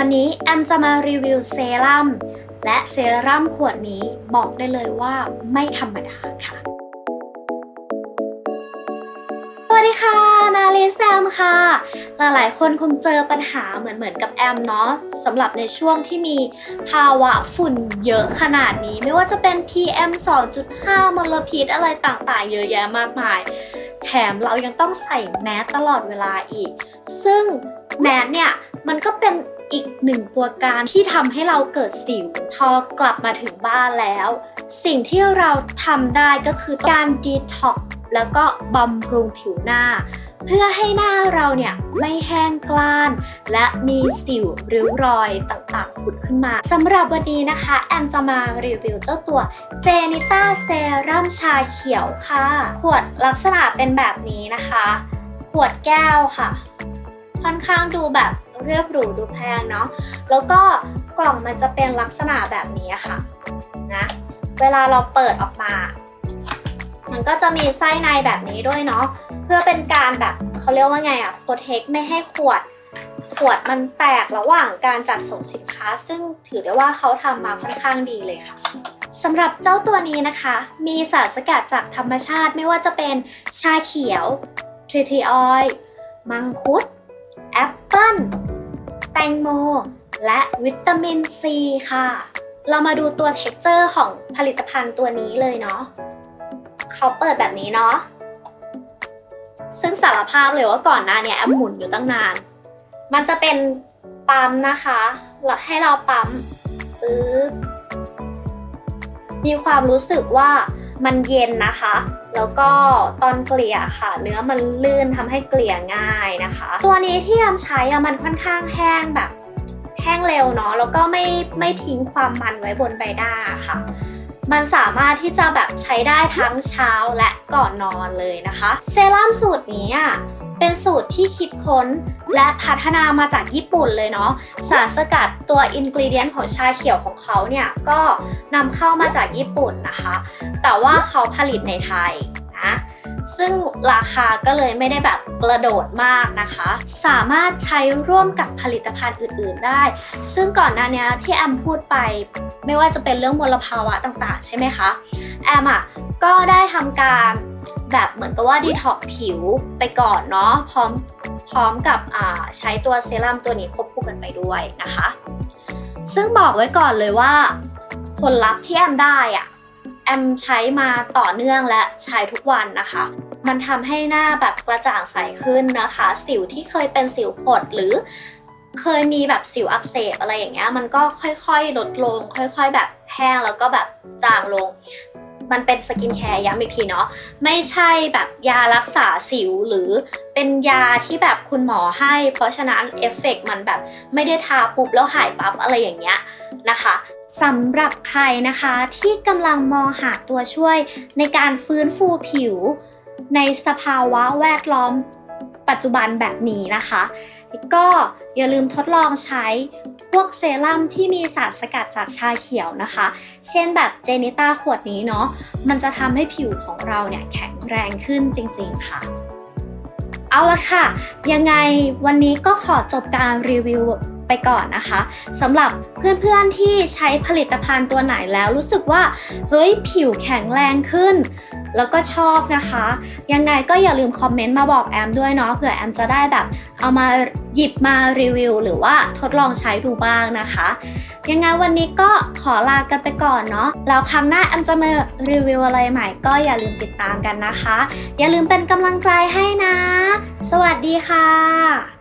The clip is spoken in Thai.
วันนี้แอมจะมารีวิวเซรั่มและเซรั่มขวดนี้บอกได้เลยว่าไม่ธรรมดาค่ะ สวัสดีค่ะ นาลีแซมค่ะ หลายๆ คนคงเจอปัญหาเหมือนเหมือนกับแอมเนาะสำหรับในช่วงที่มีภาวะฝุ่นเยอะขนาดนี้ ไม่ว่าจะเป็น PM 2.5 มลพิษอะไรต่างๆ เยอะแยะมากมาย แถมเรายังต้องใส่แมสตลอดเวลาอีก ซึ่งแมสเนี่ยมันก็เป็น อีกหนึ่งตัวการที่ทำให้เราเกิดสิว พอกลับมาถึงบ้านแล้ว สิ่งที่เราทำได้ก็คือการดีท็อกแล้วก็บำรุงผิวหน้า เพื่อให้หน้าเราเนี่ยไม่แห้งกล้าน และมีสิวริ้วรอยต่างๆผุดขึ้นมาสำหรับวันนี้นะคะ แอมจะมารีวิวเจ้าตัวเจนิต้าเซรั่มชาเขียวค่ะ ขวดลักษณะเป็นแบบนี้นะคะ ขวดแก้วค่ะ ค่อนข้างดูแบบ เรียบหรูดูแพงเนาะแล้วก็กล่องมันจะเป็นลักษณะแบบนี้ค่ะนะเวลาเราเปิดออกมา มันก็จะมีไส้ในแบบนี้ด้วยเนาะเพื่อเป็นการแบบเขาเรียกว่าไงอะโปรเทคไม่ให้ขวดขวดมันแตกระหว่างการจัดส่งสินค้า ซึ่งถือได้ว่าเขาทำมาค่อนข้างดีเลยค่ะสำหรับเจ้าตัวนี้นะคะ มีสารสกัดจากธรรมชาติไม่ว่าจะเป็นชาเขียวทริทีออยมังคุด แอปเปิ้ล แตงโม และวิตามินซีค่ะ เรามาดูตัวเท็กเจอร์ของผลิตภัณฑ์ตัวนี้เลยเนาะเขาเปิดแบบนี้เนาะซึ่งสารภาพเลยว่าก่อนหน้าเนี้แอมหมุนอยู่ตั้งนาน มันจะเป็นปั๊มนะคะแล้วให้เราปั๊มปึ๊บมีความรู้สึกว่า มันเย็นนะคะ แล้วก็ตอนเกลี่ยค่ะ เนื้อมันลื่นทำให้เกลี่ยง่ายนะคะ ตัวนี้ที่ยามใช้อะมันค่อนข้างแห้งแบบแห้งเร็วเนาะแล้วก็ไม่ไม่ทิ้งความมันไว้บนใบหน้าค่ะมันสามารถที่จะแบบใช้ได้ทั้งเช้าและก่อนนอนเลยนะคะ เซรั่มสูตรนี้อะ เป็นสูตรที่คิดค้นและพัฒนามาจากญี่ปุ่นเลยเนาะสารสกัดตัวอินกรีเดียนของชาเขียวของเขาเนี่ยก็นำเข้ามาจากญี่ปุ่นนะคะ แต่ว่าเขาผลิตในไทยนะซึ่งราคาก็เลยไม่ได้แบบกระโดดมากนะคะ สามารถใช้ร่วมกับผลิตภัณฑ์อื่น ๆได้ ซึ่งก่อนหน้านี้ที่แอมพูดไปไม่ว่าจะเป็นเรื่องมลภาวะต่างๆ ใช่ไหมคะ แอมอะก็ได้ทำการ แบบเหมือนกับว่าดีท็อกผิวไปก่อนเนาะพร้อมพร้อมกับใช้ตัวเซรั่มตัวนี้ควบคู่กันไปด้วยนะคะ ซึ่งบอกไว้ก่อนเลยว่า ผลลัพธ์ที่แอมได้อะแอมใช้มาต่อเนื่องและใช้ทุกวันนะคะ มันทำให้หน้าแบบกระจ่างใสขึ้นนะคะ สิวที่เคยเป็นสิวผดหรือเคยมีแบบสิวอักเสบอะไรอย่างเงี้ยมันก็ค่อยๆ ลดลง ค่อย ๆ แบบแห้งแล้วก็แบบจางลง มันเป็นสกินแคร์ย้ำอีกทีเนาะไม่ใช่แบบยารักษาสิวหรือเป็นยาที่แบบคุณหมอให้ เพราะฉะนั้นเอฟเฟกต์มันแบบไม่ได้ทาปุ๊บแล้วหายปั๊บอะไรอย่างเงี้ยนะคะสำหรับใครนะคะที่กำลังมองหาตัวช่วยในการฟื้นฟูผิว ในสภาวะแวดล้อม ปัจจุบันแบบนี้นะคะ ก็อย่าลืมทดลองใช้พวกเซรั่มที่มีสารสกัดจากชาเขียวนะคะ เช่นแบบเจนิต้าขวดนี้เนาะมันจะทำให้ผิวของเราเนี่ยแข็งแรงขึ้นจริงๆค่ะ เอาละค่ะ ยังไงวันนี้ก็ขอจบการรีวิว ไปก่อนนะคะสำหรับเพื่อนๆที่ใช้ผลิตภัณฑ์ตัวไหนแล้วรู้สึกว่าเฮ้ยผิวแข็งแรงขึ้น แล้วก็ชอบนะคะ ยังไงก็อย่าลืมคอมเมนต์มาบอกแอมด้วยเนาะเผื่อแอมจะได้แบบเอามาหยิบมารีวิว หรือว่าทดลองใช้ดูบ้างนะคะยังไงวันนี้ก็ขอลากันไปก่อนเนาะแล้วครั้งหน้าแอมจะมารีวิวอะไรใหม่ ก็อย่าลืมติดตามกันนะคะ อย่าลืมเป็นกำลังใจให้นะ สวัสดีค่ะ